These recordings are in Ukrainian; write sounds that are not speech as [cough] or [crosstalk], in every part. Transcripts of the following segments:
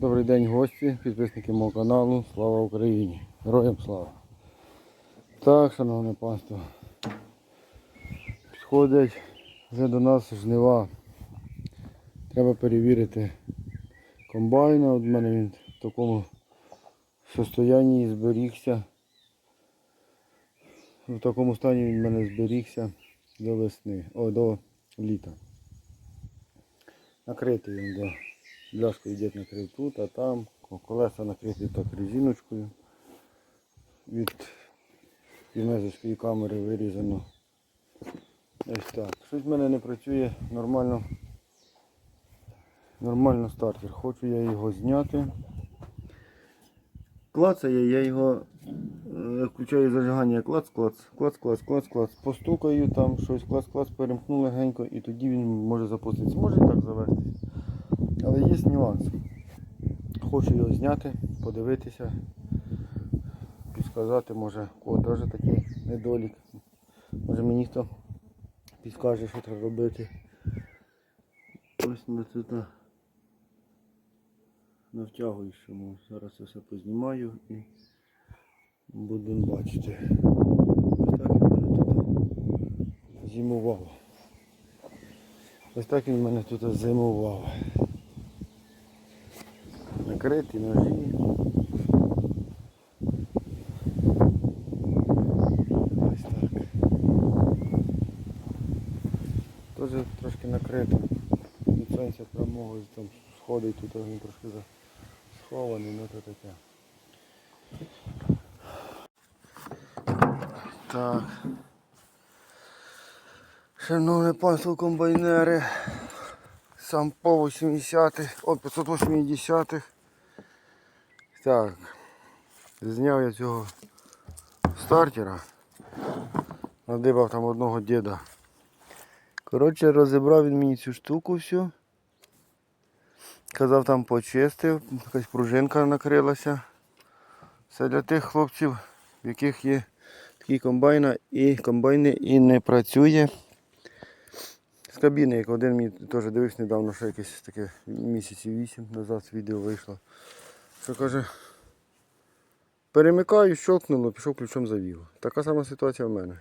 Добрий день гості, підписники мого каналу. Слава Україні! Героям слава! Так, шановне панство. Підходять вже до нас жнива. Треба перевірити комбайна. От в мене він в такому состоянні зберігся. В такому стані він в мене зберігся до весни, о, до літа. Накритий він, да. Бляшку йде накрив тут, а там. Колеса накриті так резиночкою. Від півмезовської камери вирізано. Ось так. Щось в мене не працює нормально. Нормально стартер. Хочу я його зняти. Клацає, я його е, включаю зажигання, клац, клац, клац, клац, клац, клац. Постукаю там щось, клац, клац, перемкну легенько і тоді він може запуститися. Може так завестись. Але є нюанс. Хочу його зняти, подивитися, підсказати, може, у кого теж такий недолік. Може мені хто підскаже, що треба робити. Ось ми тут на- навтягую, що зараз це все познімаю і будемо бачити. Ось так він мене тут зимував. Ось так він мене тут зимував. Накриті ножі. Ось так. Теж трошки накрито. Сонця прямого там сходить, тут він трошки схований, ну то таке. Так. Шановне панство комбайнери. Сам по 80-х, о 580-х. Так. Зняв я цього стартера. Надибав там одного діда. Коротше, розібрав він мені цю штуку всю. Казав, там почистив, якась пружинка накрилася. Це для тих хлопців, в яких є такі комбайни і комбайни і не працює. З кабіни, як один мені теж дивився недавно, що якесь таке місяців вісім назад відео вийшло. Що каже, перемикаю, щелкнуло, пішов ключом завів. Така сама ситуація в мене.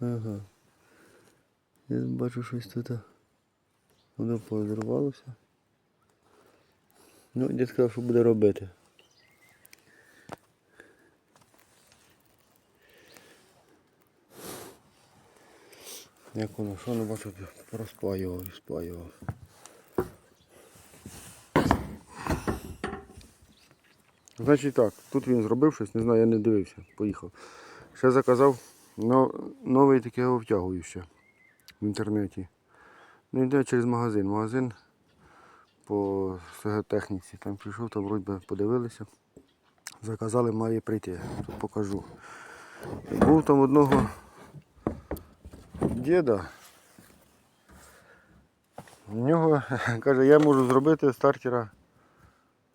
Ага. Я бачу щось тут. Воно позірвалося. Ну, дід сказав, що буде робити. Як воно, що не бачу, розпаював і спаював. Значить так, тут він зробив щось, не знаю, я не дивився, поїхав. Ще заказав но- новий таке обтягующе в інтернеті. Ну йде через магазин. Магазин по техніці. Там прийшов, там вроді подивилися. Заказали, має прийти. Тут покажу. Був там одного діда. В нього [laughs] каже, я можу зробити стартера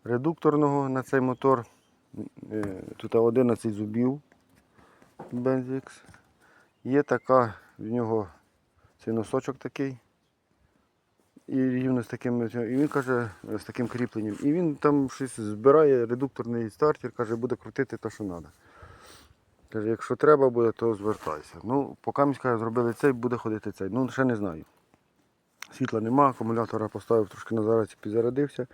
редукторного на цей мотор. Е, Тут 11 зубів Benzix. Є така в нього цей носочок такий. І рівно з таким, і він каже, з таким кріпленням. І він там щось збирає редукторний стартер, каже, буде крутити те, що треба. Каже, якщо треба буде, то звертайся. Ну, поки міська зробили цей, буде ходити цей. Ну, ще не знаю. Світла нема, акумулятора поставив трошки на зараз підзарядився.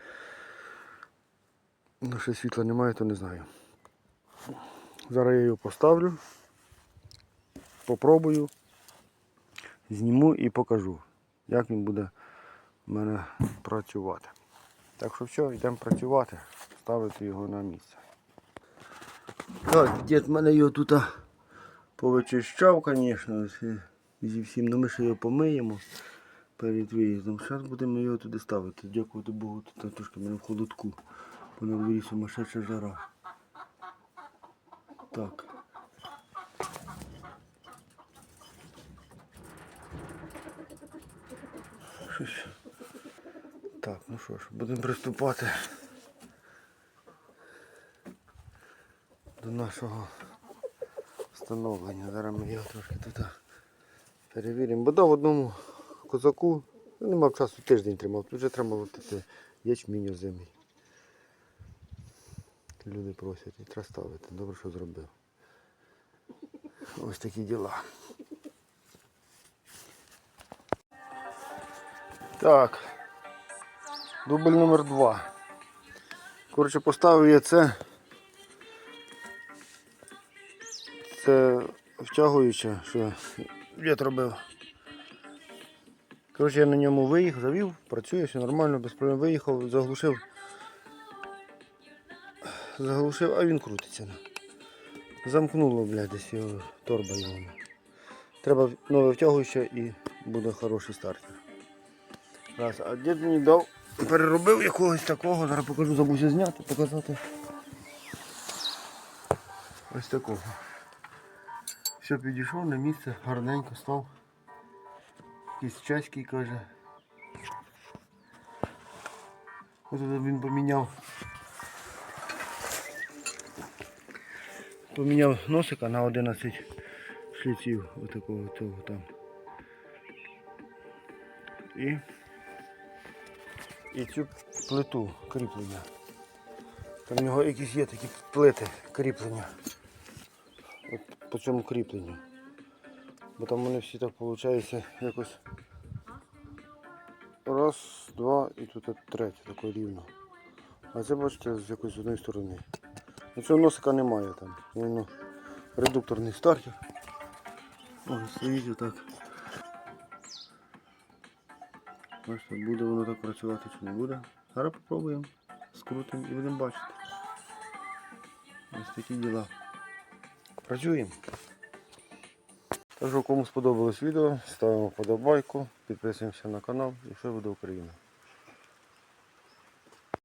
Ну, ще світла немає, то не знаю. Зараз я його поставлю, попробую, зніму і покажу, як він буде в мене працювати. Так що все, йдемо працювати, ставити його на місце. Так, дід в мене його тут повичищав, звісно, зі всім, але ми ще його помиємо перед виїздом. Зараз будемо його туди ставити. Дякувати Богу, тут трошки мене в холодку. Бо на дворі сумасшедша жара. Так. Щось. Так, ну що ж, будемо приступати до нашого встановлення. Зараз ми його трошки тут перевіримо. Бо дав одному козаку Ну, не мав часу, тиждень тримав. Тут вже треба молотити ячмінь озимий. Люди просять і треба ставити. Добре, що зробив. Ось такі діла. Так. Дубль номер два. Коротше, поставив я це. Це втягуюче, що дід робив. Коротше, я на ньому виїхав, завів, працює, все нормально, без проблем виїхав, заглушив. Заглушив, а він крутиться. Замкнуло, блядь, десь його торба його. Треба нове втягуюче і буде хороший стартер. Раз, а дід мені дав, переробив якогось такого, зараз покажу, забувся зняти, показати. Ось такого. Все, підійшов на місце, гарненько став. Якийсь чеський каже. Ось він поміняв. Поміняв носика на 11 шліців отакого того там. І, і цю плиту кріплення. Там в нього якісь є такі плити кріплення. От по цьому кріпленню. Бо там вони всі так виходить якось. Раз, два і тут третє таке рівно. А це бачите з якоїсь одної сторони. Ну, Цього носика немає там. Воно редукторний стартер. Ось стоїть отак. Бачите, буде воно так працювати чи не буде. Зараз попробуємо, скрутимо і будемо бачити. Ось такі діла. Працюємо. Тож, кому сподобалось відео, ставимо подобайку, підписуємося на канал і все буде Україна.